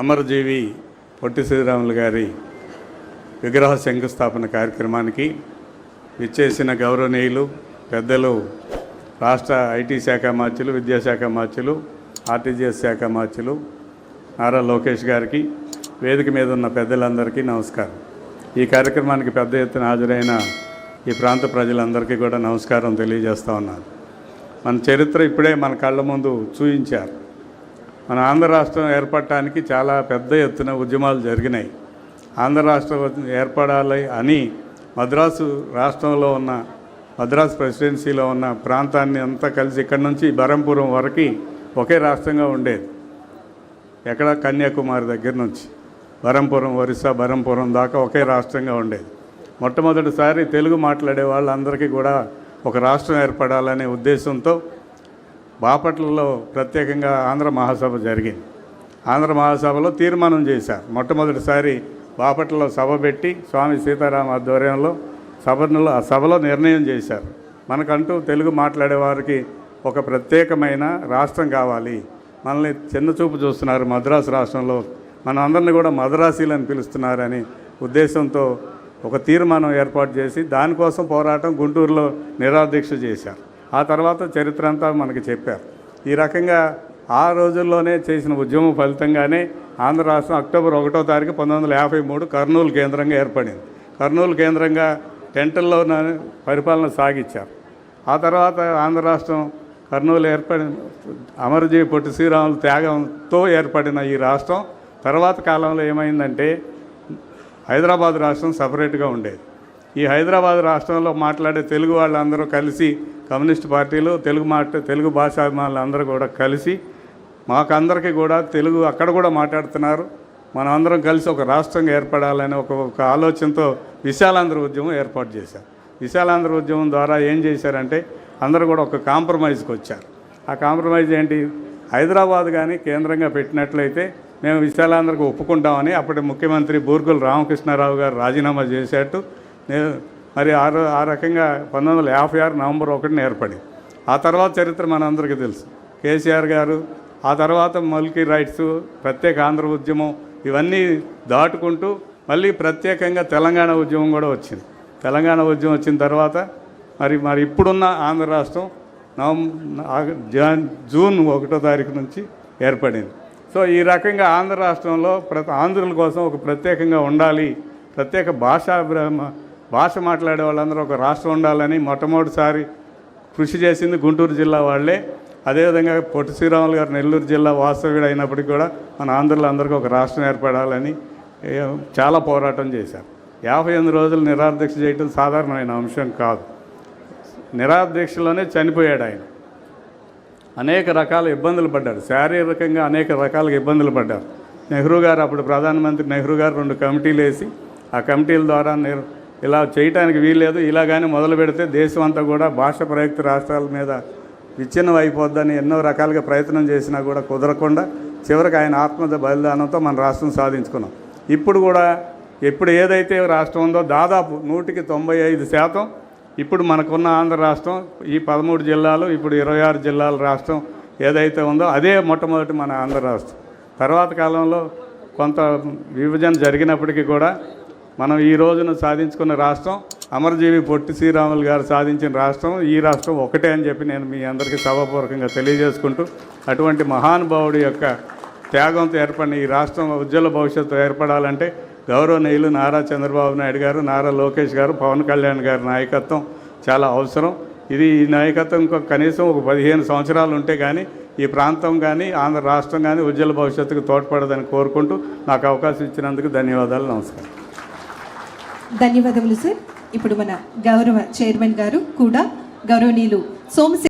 అమరజీవి పొట్టి శ్రీరాములు గారి విగ్రహ శంకుస్థాపన కార్యక్రమానికి విచ్చేసిన గౌరవనీయులు పెద్దలు రాష్ట్ర ఐటీ శాఖ మార్చులు విద్యాశాఖ మార్చులు ఆర్టీజీఎస్ శాఖ మార్చులు నారా లోకేష్ గారికి వేదిక మీద ఉన్న పెద్దలందరికీ నమస్కారం. ఈ కార్యక్రమానికి పెద్ద ఎత్తున హాజరైన ఈ ప్రాంత ప్రజలందరికీ కూడా నమస్కారం తెలియజేస్తూ ఉన్నాను. మన చరిత్ర ఇప్పుడే మన కళ్ళ ముందు చూయించారు. మన ఆంధ్ర రాష్ట్రం ఏర్పడటానికి చాలా పెద్ద ఎత్తున ఉద్యమాలు జరిగినాయి. ఆంధ్ర రాష్ట్రం ఏర్పడాలి అని మద్రాసు రాష్ట్రంలో ఉన్న మద్రాసు ప్రెసిడెన్సీలో ఉన్న ప్రాంతాన్ని అంతా కలిసి ఇక్కడి నుంచి బరంపురం వరకు ఒకే రాష్ట్రంగా ఉండేది. ఎక్కడ కన్యాకుమారి దగ్గర నుంచి బరంపురం ఒరిస్సా బరంపురం దాకా ఒకే రాష్ట్రంగా ఉండేది. మొట్టమొదటిసారి తెలుగు మాట్లాడే వాళ్ళందరికీ కూడా ఒక రాష్ట్రం ఏర్పడాలనే ఉద్దేశంతో బాపట్లలో ప్రత్యేకంగా ఆంధ్ర మహాసభ జరిగింది. ఆంధ్ర మహాసభలో తీర్మానం చేశారు. మొట్టమొదటిసారి బాపట్లలో సభ పెట్టి స్వామి సీతారామ ఆధ్వర్యంలో సభలో ఆ సభలో నిర్ణయం చేశారు. మనకంటూ తెలుగు మాట్లాడే వారికి ఒక ప్రత్యేకమైన రాష్ట్రం కావాలి. మనల్ని చిన్న చూపు చూస్తున్నారు మద్రాసు రాష్ట్రంలో. మన అందరిని కూడా మద్రాసీలని పిలుస్తున్నారని ఉద్దేశంతో ఒక తీర్మానం ఏర్పాటు చేసి దానికోసం పోరాటం గుంటూరులో నిరాదీక్ష చేశారు. ఆ తర్వాత చరిత్ర అంతా మనకి చెప్పారు. ఈ రకంగా ఆ రోజుల్లోనే చేసిన ఉద్యమం ఫలితంగానే ఆంధ్ర రాష్ట్రం అక్టోబర్ ఒకటో తారీఖు పంతొమ్మిది వందల యాభై మూడు కర్నూలు కేంద్రంగా ఏర్పడింది. కర్నూలు కేంద్రంగా టెంటల్లో పరిపాలన సాగించారు. ఆ తర్వాత ఆంధ్ర రాష్ట్రం కర్నూలు ఏర్పడిన అమరజీవి పొట్టి శ్రీరాములు త్యాగంతో ఏర్పడిన ఈ రాష్ట్రం తర్వాత కాలంలో ఏమైందంటే హైదరాబాద్ రాష్ట్రం సపరేట్గా ఉండేది. ఈ హైదరాబాద్ రాష్ట్రంలో మాట్లాడే తెలుగు వాళ్ళందరూ కలిసి కమ్యూనిస్ట్ పార్టీలు తెలుగు మాట తెలుగు భాషాభిమానులు అందరూ కూడా కలిసి మాకందరికీ కూడా తెలుగు అక్కడ కూడా మాట్లాడుతున్నారు. మనం అందరం కలిసి ఒక రాష్ట్రంగా ఏర్పడాలని ఒక ఒక ఆలోచనతో విశాలాంధ్ర ఉద్యమం ఏర్పాటు చేశారు. విశాలాంధ్ర ఉద్యమం ద్వారా ఏం చేశారంటే అందరూ కూడా ఒక కాంప్రమైజ్కి వచ్చారు. ఆ కాంప్రమైజ్ ఏంటి? హైదరాబాద్ కానీ కేంద్రంగా పెట్టినట్లయితే మేము విశాలాంధ్రకు ఒప్పుకుంటామని అప్పటి ముఖ్యమంత్రి బూర్గుల రామకృష్ణారావు గారు రాజీనామా చేసేట్టు నేను మరి ఆ ఆ రకంగా పంతొమ్మిది వందల యాభై ఆరు నవంబర్ ఒకటిని ఏర్పడి ఆ తర్వాత చరిత్ర మనందరికీ తెలుసు. కేసీఆర్ గారు ఆ తర్వాత మల్కీ రైట్స్ ప్రత్యేక ఆంధ్ర ఉద్యమం ఇవన్నీ దాటుకుంటూ మళ్ళీ ప్రత్యేకంగా తెలంగాణ ఉద్యమం కూడా వచ్చింది. తెలంగాణ ఉద్యమం వచ్చిన తర్వాత మరి మరి ఇప్పుడున్న ఆంధ్ర రాష్ట్రం నవంబర్ జూన్ ఒకటో తారీఖు నుంచి ఏర్పడింది. సో ఈ రకంగా ఆంధ్ర రాష్ట్రంలో ప్రతి ఆంధ్రుల కోసం ఒక ప్రత్యేకంగా ఉండాలి. ప్రత్యేక భాషా భాష మాట్లాడే వాళ్ళందరూ ఒక రాష్ట్రం ఉండాలని మొట్టమొదటిసారి కృషి చేసింది గుంటూరు జిల్లా వాళ్ళే. అదేవిధంగా పొట్టి శ్రీరాములు గారు నెల్లూరు జిల్లా వాస్తవ్యుడు అయినప్పటికీ కూడా మన ఆంధ్రులందరికీ ఒక రాష్ట్రం ఏర్పడాలని చాలా పోరాటం చేశారు. యాభై ఎనిమిది రోజులు నిరాదీక్ష చేయటం సాధారణమైన అంశం కాదు. నిరాదీక్షలోనే చనిపోయాడు ఆయన. అనేక రకాల ఇబ్బందులు పడ్డారు. శారీరకంగా అనేక రకాలుగా ఇబ్బందులు పడ్డారు. నెహ్రూ గారు అప్పుడు ప్రధానమంత్రి నెహ్రూ గారు రెండు కమిటీలు వేసి ఆ కమిటీల ద్వారా ఇలా చేయటానికి వీల్లేదు. ఇలా కానీ మొదలు పెడితే దేశం అంతా కూడా భాష ప్రయుక్త రాష్ట్రాల మీద విచ్ఛిన్నం అయిపోద్దని ఎన్నో రకాలుగా ప్రయత్నం చేసినా కూడా కుదరకుండా చివరికి ఆయన ఆత్మ బలిదానంతో మన రాష్ట్రం సాధించుకున్నాం. ఇప్పుడు కూడా ఎప్పుడు ఏదైతే రాష్ట్రం ఉందో దాదాపు నూటికి తొంభై ఐదు శాతం ఇప్పుడు మనకున్న ఆంధ్ర రాష్ట్రం ఈ పదమూడు జిల్లాలు ఇప్పుడు ఇరవై ఆరు జిల్లాల రాష్ట్రం ఏదైతే ఉందో అదే మొట్టమొదటి మన ఆంధ్ర రాష్ట్రం. తర్వాత కాలంలో కొంత విభజన జరిగినప్పటికీ కూడా మనం ఈ రోజున సాధించుకున్న రాష్ట్రం అమరజీవి పొట్టి శ్రీరాములు గారు సాధించిన రాష్ట్రం ఈ రాష్ట్రం ఒకటే అని చెప్పి నేను మీ అందరికీ సభాపూర్వకంగా తెలియజేసుకుంటూ అటువంటి మహానుభావుడి యొక్క త్యాగంతో ఏర్పడిన ఈ రాష్ట్రం ఉజ్వల భవిష్యత్తు ఏర్పడాలంటే గౌరవనీయులు నారా చంద్రబాబు నాయుడు గారు నారా లోకేష్ గారు పవన్ కళ్యాణ్ గారి నాయకత్వం చాలా అవసరం. ఇది ఈ నాయకత్వం ఇంకొక కనీసం ఒక పదిహేను సంవత్సరాలు ఉంటే కానీ ఈ ప్రాంతం కానీ ఆంధ్ర రాష్ట్రం కానీ ఉజ్వల భవిష్యత్తుకు తోడ్పడదని కోరుకుంటూ నాకు అవకాశం ఇచ్చినందుకు ధన్యవాదాలు. నమస్కారం. ధన్యవాదములు సార్ ఇప్పుడు మన గౌరవ చైర్మన్ గారు కూడా గౌరవనీయులు సోమశేఖర్